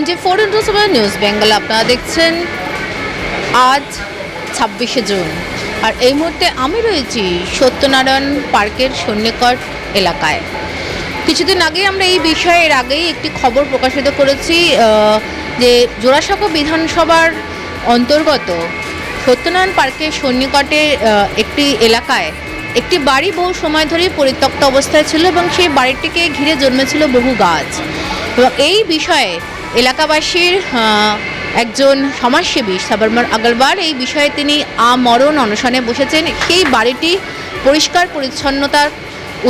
Twenty four into seven news Bengal. আপনারা দেখছেন আজ ছাব্বিশে জুন। আর এই মুহূর্তে আমি রয়েছি সত্যনারায়ণ পার্কের সন্নিকট এলাকায়। কিছুদিন আগে আমরা এই বিষয়ে এর আগেই একটি খবর প্রকাশিত করেছি যে জোড়াসাঁকো বিধানসভার অন্তর্গত সত্যনারায়ণ পার্কের সন্নিকটে একটি এলাকায় একটি বাড়ি বহু সময় ধরেই পরিত্যক্ত অবস্থায় ছিল এবং সেই বাড়িটিকে ঘিরে জন্মেছিল বহু গাছ। এবং এই বিষয়ে এলাকাবাসীর একজন সমাজসেবী সাবরমর আগরওয়াল, এই বিষয়ে তিনি আমরণ অনশনে বসেছেন। সেই বাড়িটি পরিষ্কার পরিচ্ছন্নতার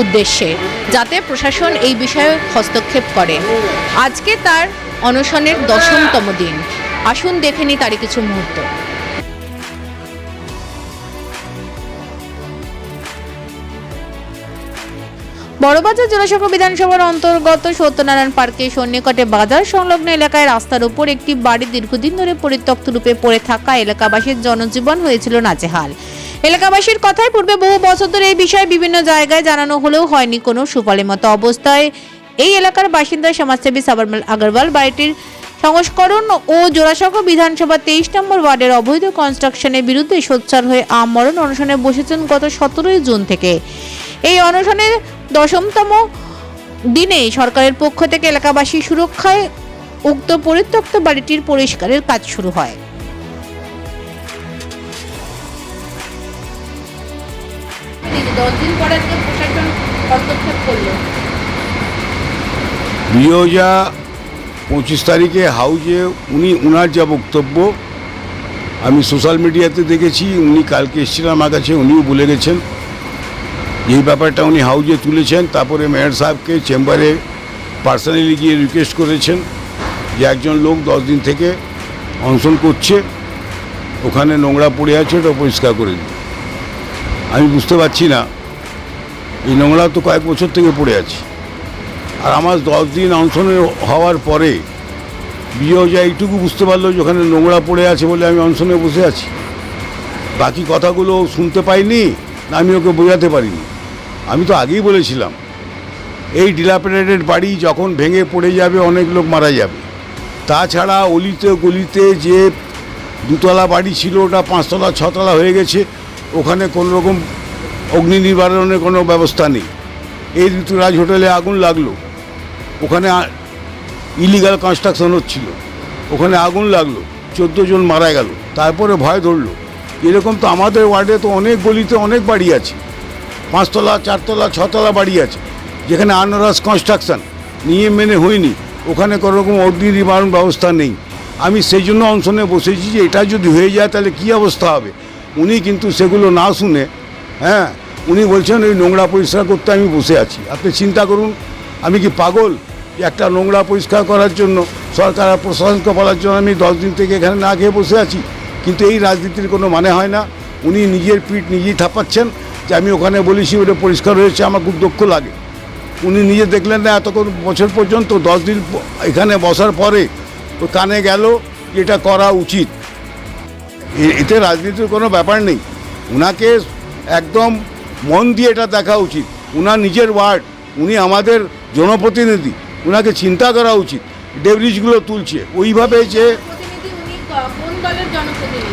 উদ্দেশ্যে, যাতে প্রশাসন এই বিষয়ে হস্তক্ষেপ করে। আজকে তার অনশনের দশমতম দিন। আসুন দেখেনি তারই কিছু মুহূর্ত। বড়বাজার জনসভা বিধানসভার অন্তর্গত সত্যনারায়ণ পার্কের সন্নিকটে বাজার সংলগ্ন এলাকায় রাস্তার উপর একটি বাড়ি দীর্ঘদিন ধরে পরিত্যক্ত রূপে পড়ে থাকা এলাকাবাসীর জনজীবন হয়েছিল নাচেহাল এলাকাবাসীর কথায় পূর্বে বহু বছর ধরে এই বিষয়ে বিভিন্ন জায়গায় জানানো হলেও হয়নি কোনো সুফলের মতো অবস্থায়। এই এলাকার বাসিন্দা সমাজসেবী সাবরমাল আগরওয়াল বাড়িটির সংস্করণ ও জোড়াসাঁকো বিধানসভা তেইশ নম্বর ওয়ার্ডের অবৈধ কনস্ট্রাকশনের বিরুদ্ধে সোচ্চার হয়ে আমরণ অনশনে বসেছেন গত সতেরোই জুন থেকে। এই অনশনের দশমতম দিনে সরকারের পক্ষ থেকে এলাকাবাসী সুরক্ষায় উক্ত পরিত্যক্ত বাড়িটির পরিষ্কারের কাজ শুরু হয়। দশ দিন পরে প্রশাসন হস্তক্ষেপ করল। বিয়োজা পঁচিশ তারিখে হাউজে উনি উনার যা বক্তব্য আমি সোশ্যাল মিডিয়াতে দেখেছি উনি কালকে এসেছিলেন আমার কাছে উনিও বলে গেছেন। এই ব্যাপারটা উনি হাউজে তুলেছেন, তারপরে মেয়র সাহেবকে চেম্বারে পার্সোনালি গিয়ে রিকোয়েস্ট করেছেন যে একজন লোক দশ দিন থেকে অনশন করছে, ওখানে নোংরা পড়ে আছে, ওটা পরিষ্কার করে দিন। আমি বুঝতে পারছি না, এই নোংরা তো কয়েক বছর থেকে পড়ে আছে। আর আমার দশ দিন অনশনে হওয়ার পরে বিয়োজা এইটুকু বুঝতে পারল যে ওখানে নোংরা পড়ে আছে বলে আমি অনশনে বসে আছি। বাকি কথাগুলো শুনতে পাইনি, না আমি ওকে বোঝাতে পারিনি। আমি তো আগেই বলেছিলাম, এই ডিলাপিডেটেড বাড়ি যখন ভেঙে পড়ে যাবে, অনেক লোক মারা যাবে। তাছাড়া অলিতে গলিতে যে দুতলা বাড়ি ছিল, ওটা পাঁচতলা, ছতলা হয়ে গেছে, ওখানে কোনো রকম অগ্নি নিবারণের কোনো ব্যবস্থা নেই। এই ঋতুরাজ হোটেলে আগুন লাগল। ওখানে ইলিগাল কনস্ট্রাকশন হচ্ছিল। ওখানে আগুন লাগল, চোদ্দ জন মারা গেল, তারপরে ভয় ধরলো। এরকম তো আমাদের ওয়ার্ডে তো অনেক গলিতে অনেক বাড়ি আছে। পাঁচতলা, চারতলা, ছতলা বাড়ি আছে। যেখানে আনারস কনস্ট্রাকশন নিয়ে মেনে হয়নি। ওখানে কোনো রকম অগ্নি নিবারণ ব্যবস্থা নেই। আমি সেই জন্য অনশনে বসেছি যে এটা যদি হয়ে যায় তাহলে কী অবস্থা হবে? উনি কিন্তু সেগুলো না শুনে হ্যাঁ উনি বলছেন ওই নোংরা পরিষ্কার করতে আমি বসে আছি। আপনি চিন্তা করুন, আমি কি পাগল? একটা নোংরা পরিষ্কার করার জন্য সরকার প্রশাসনকে বলার জন্য আমি দশ দিন থেকে এখানে না খেয়ে বসে আছি। কিন্তু এই রাজনীতির কোনো মানে হয় না। উনি নিজের পিঠ নিজেই থাপাচ্ছেন। যে আমি ওখানে বলেছি ওটা পরিষ্কার হয়েছে আমার খুব দুঃখ লাগে। উনি নিজে দেখলেন না এতক্ষণ বছর পর্যন্ত দশ দিন এখানে বসার পরে ও কানে গেল এটা করা উচিত। এতে রাজনীতির কোনো ব্যাপার নেই। উনাকে একদম মন দিয়ে এটা দেখা উচিত। উনার নিজের ওয়ার্ড উনি আমাদের জনপ্রতিনিধি উনাকে চিন্তা করা উচিত। ডেবরিজগুলো তুলছে। ওইভাবে যে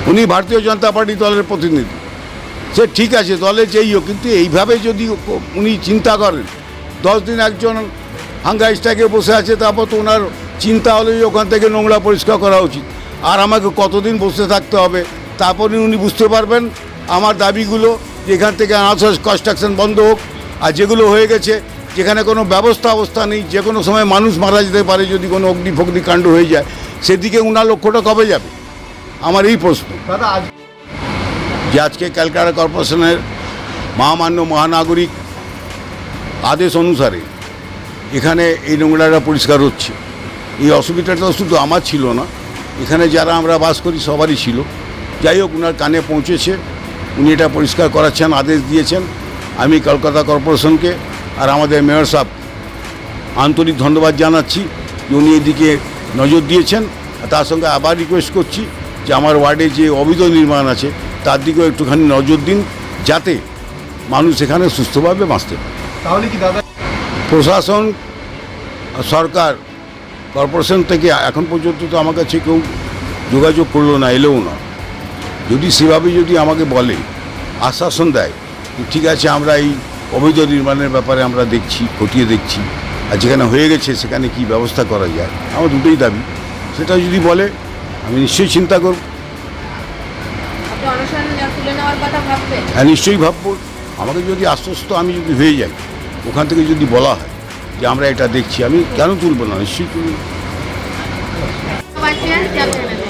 উনি ভারতীয় জনতা পার্টি দলের প্রতিনিধি। সে ঠিক আছে, দলে যেই হোক, কিন্তু এইভাবে যদি উনি চিন্তা করেন, দশ দিন একজন হাঙ্গাইস্টাকে বসে আছে, তারপর তো ওনার চিন্তা হলো যে ওখান থেকে নোংরা পরিষ্কার করা উচিত। আর আমাকে কতদিন বসে থাকতে হবে, তারপরে উনি বুঝতে পারবেন আমার দাবিগুলো যে এখান থেকে আনারস কনস্ট্রাকশন বন্ধ হোক, আর যেগুলো হয়ে গেছে, যেখানে কোনো ব্যবস্থা অবস্থা নেই, যে কোনো সময় মানুষ মারা যেতে পারে যদি কোনো অগ্নি ফগ্নি কাণ্ড হয়ে যায়, সেদিকে উনার লক্ষ্যটা কবে যাবে? আমার এই প্রশ্ন। দাদা, আজ যে আজকে ক্যালকাটা কর্পোরেশনের মহামান্য মহানাগরিক আদেশ অনুসারে এখানে এই নোংরাটা পরিষ্কার হচ্ছে। এই অসুবিধাটা শুধু আমার ছিল না, এখানে যারা আমরা বাস করি সবারই ছিল। যাই হোক ওনার কানে পৌঁছেছে, উনি এটা পরিষ্কার করাচ্ছেন, আদেশ দিয়েছেন। আমি কলকাতা কর্পোরেশনকে আর আমাদের মেয়র সাহেব আন্তরিক ধন্যবাদ জানাচ্ছি যে উনি এদিকে নজর দিয়েছেন। তার সঙ্গে আবার রিকোয়েস্ট করছি যে আমার ওয়ার্ডে যে অবৈধ নির্মাণ আছে তার দিকেও একটুখানি নজর দিন যাতে মানুষ এখানে সুস্থভাবে বাঁচতে পারে। তাহলে কি দাদা প্রশাসন সরকার কর্পোরেশন থেকে এখন পর্যন্ত তো আমার কাছে কেউ যোগাযোগ করল না এলেও না। যদি সেভাবে যদি আমাকে বলে আশ্বাসন দেয় ঠিক আছে আমরা এই অবৈধ নির্মাণের ব্যাপারে আমরা দেখছি খতিয়ে দেখছি আর যেখানে হয়ে গেছে সেখানে কি ব্যবস্থা করা যায় আমার দুটোই দাবি। সেটা যদি বলে আমি নিশ্চয়ই চিন্তা করব। হ্যাঁ নিশ্চয়ই ভাববো আমাকে যদি আশ্বস্ত আমি যদি হয়ে যাই ওখান থেকে যদি বলা হয় যে আমরা এটা দেখছি আমি কেন তুলব না নিশ্চয়ই তুলব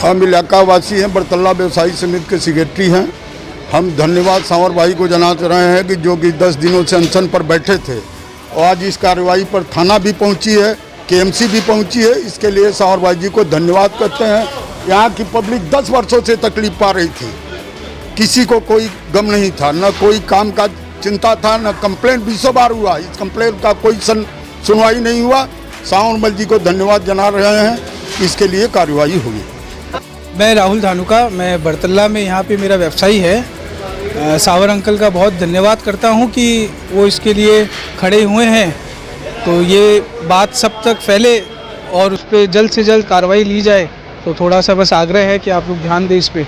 हम इलाका वासी हैं बरतल्ला व्यवसायी समिति के सेक्रेटरी हैं हम धन्यवाद सांवर भाई को जनाते रहे हैं कि जो कि 10 दिनों से अनशन पर बैठे थे और आज इस कार्रवाई पर थाना भी पहुंची है केएमसी भी पहुंची है इसके लिए सांवर भाई जी को धन्यवाद करते हैं यहाँ की पब्लिक 10 वर्षों से तकलीफ पा रही थी किसी को कोई गम नहीं था न कोई काम का चिंता था न कंप्लेंट बीसों बार हुआ। इस कंप्लेंट का कोई सन, सुनवाई नहीं हुआ। सावन मल जी को धन्यवाद जना रहे हैं। इसके लिए कार्रवाई होगी। मैं राहुल धानुका मैं बरतल्ला में यहाँ पे मेरा व्यवसायी है। अ, सावर अंकल का बहुत धन्यवाद करता हूँ कि वो इसके लिए खड़े हुए हैं। तो ये बात सब तक फैले और उस पर जल्द से जल्द कार्रवाई ली जाए तो थोड़ा सा बस आग्रह है कि आप लोग ध्यान दें इस पर